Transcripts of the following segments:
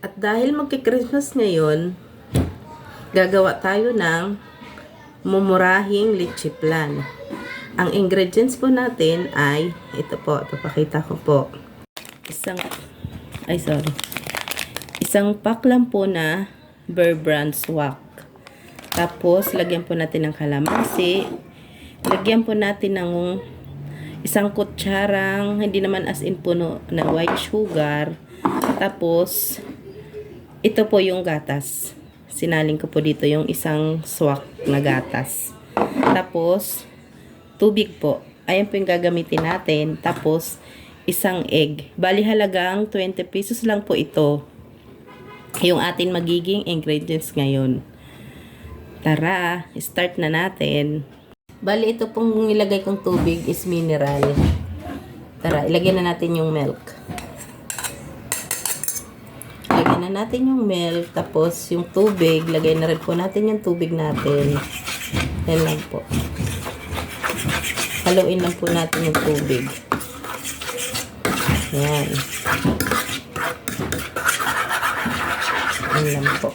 At dahil magki-Christmas ngayon, gagawa tayo ng mumurahing leche. Ang ingredients po natin ay, ito po, ipapakita ko po. Isang, ay sorry. Isang pack lang po na Bear Brand Swak. Tapos, lagyan po natin ng kalamansi. Lagyan po natin ng isang kutsarang, hindi naman as in puno na white sugar. Tapos, ito po yung gatas. Sinaling ko po dito yung isang swak na gatas. Tapos, tubig po. Ayan po yung gagamitin natin. Tapos, isang egg. Bali halagang 20 pesos lang po ito. Yung atin magiging ingredients ngayon. Tara, start na natin. Bali, ito pong nilagay kong tubig is mineral. Tara, ilagay na natin yung milk. Na natin yung milk, tapos yung tubig, lagay na rin po natin yung tubig natin. Yan lang po. Haluin lang po natin yung tubig. Yan. Yan lang po.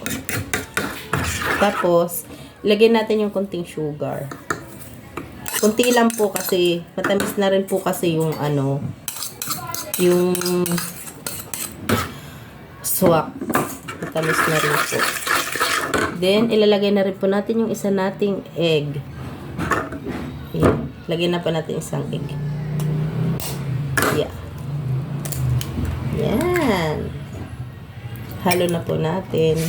Tapos, lagyan natin yung konting sugar. Kunti lang po kasi, matamis na rin po kasi yung ano, yung swak. Matamis na rin po. Then, ilalagay na rin po natin yung isa nating egg. Ayan. Lagyan na pa natin isang egg. Yeah. Yan. Halo na po natin.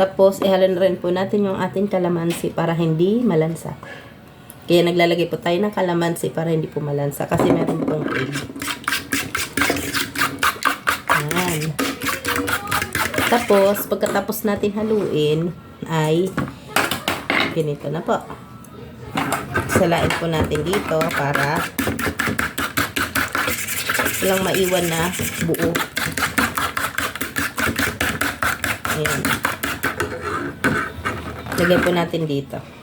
Tapos, ihalo na rin po natin yung ating kalamansi para hindi malansa. Kaya naglalagay po tayo ng kalamansi para hindi po malansa kasi meron pong egg. Ayan. Tapos, pagkatapos natin haluin, ay ganito na po. Salain po natin dito para walang maiwan na buo. Ayan. Lagyan po natin dito.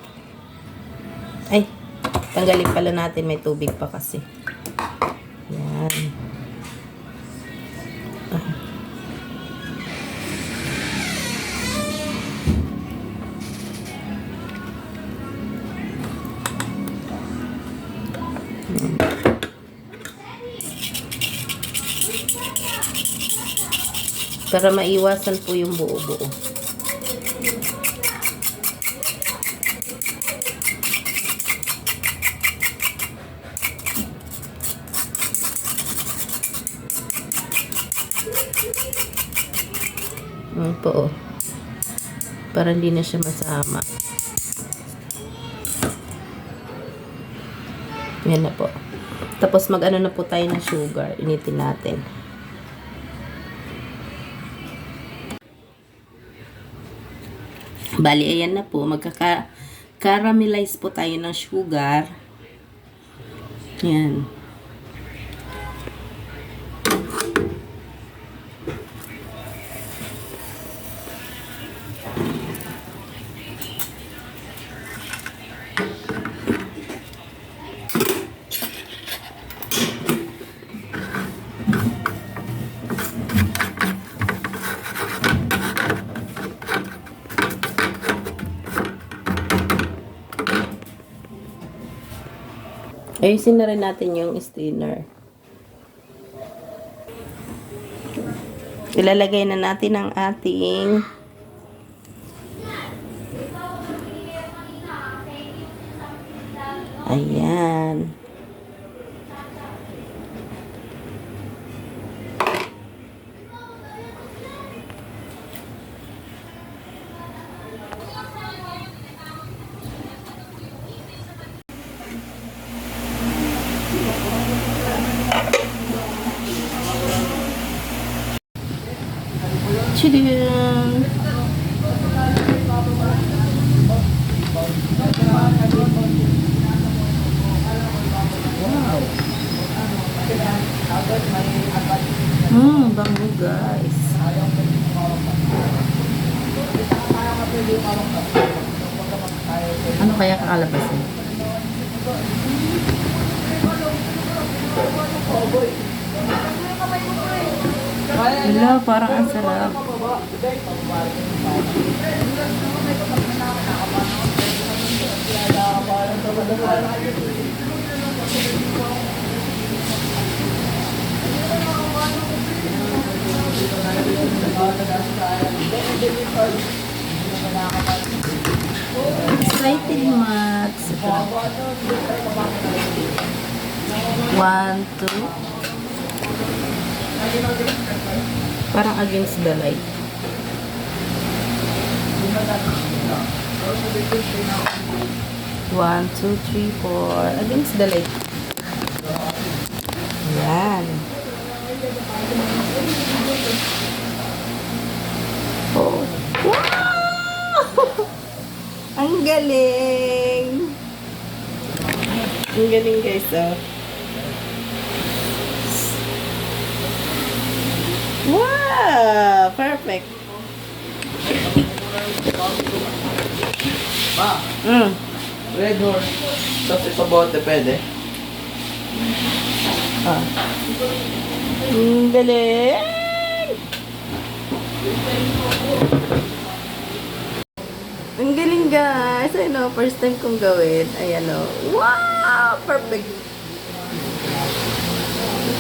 Tanggalin pala natin. May tubig pa kasi. Yan. Para maiwasan po yung buo-buo. Ayan po oh. Para hindi na siya masama. Yan na po. Tapos mag-ano na po tayo ng sugar. Initin natin. Bali, ayan na po. Magkaka-caramelize po tayo ng sugar. Yan. Ayusin na rin natin yung strainer. Ilalagay na natin ang ating Ayan. Chidin! Mmm, bango guys. Ano kaya kakalabasin? Wala, parang ang sarap. Excited Max. One, two. Parang against the light. One, two, three, four. Against the light. Yan. Oh. Wow! Ang galing! Ang galing guys, oh. Wow! Perfect. Ma, Mm. red horse. Tapos sa bote pwede. Ah. Ang galing! Ang galing guys! Ano, first time kong gawin. Ayan o. Wow! Perfect!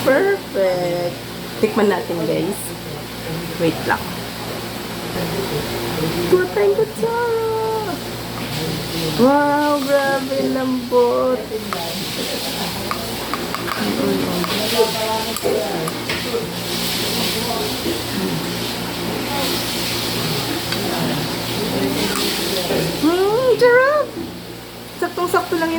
Perfect! Tikman natin guys. Wait lang. Tutay kutsara! Wow! Grabe lambot! Hmm, sarap! Saktong-sakto lang yun.